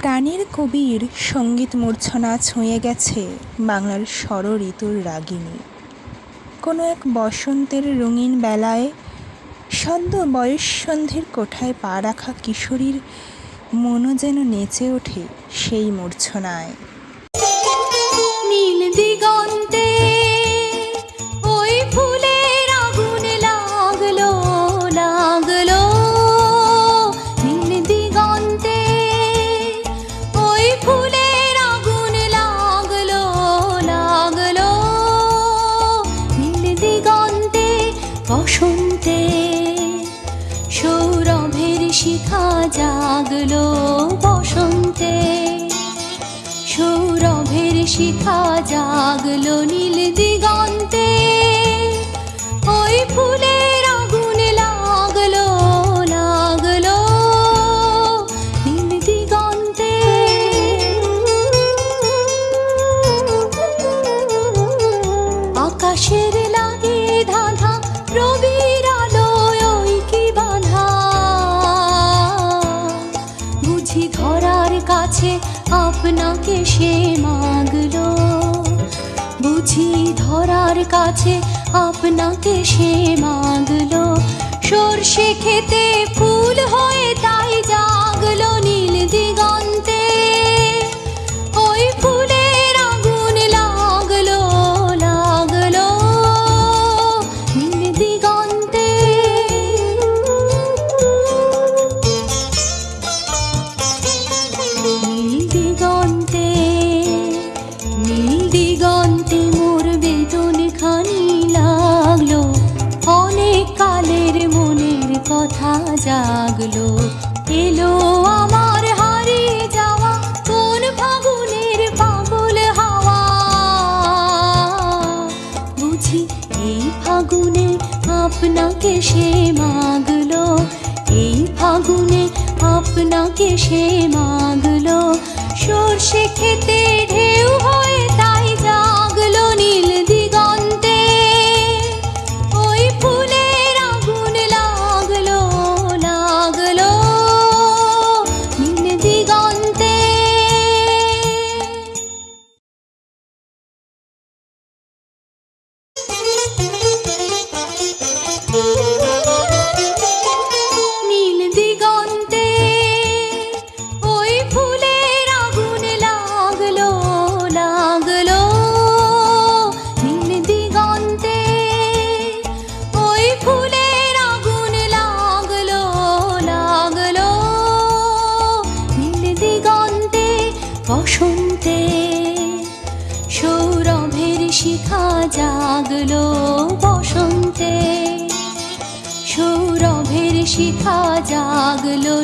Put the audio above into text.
প্রাণের কবির সংগীত মূর্ছনা ছুঁয়ে গেছে বাংলার ষড় ঋতুর রাগিনী কোনো এক বসন্তের রঙিন বেলায় সদ্য বয়ঃসন্ধির কোঠায় পা রাখা কিশোরীর মনও যেন নেচে ওঠে সেই মূর্ছনায়। বসন্তে সৌরভের শিখা জাগলো বসন্তে। সৌরভের শিখা জাগলো নীল দিগন্তে। ওই ফুলের লাগল লাগল নীল দিগন্তে। আকাশের আপনাকে সে মাগলো। বুঝি ধরার কাছে আপনাকে সে মাগলো। সর্ষে খেতে ফুল হয়ে তাই জাগলো নীল দিগন্তে কথা জাগলো, এলো আমার হারিয়ে যাওয়া, কোন ফাগুনের পাগল হাওয়া। বুঝি এই ফাগুনে আপনাকে সে মাগলো, এই ফাগুনে আপনাকে সে মাগলো জাগলো বসন্তে। সৌরভের শিখা জাগলো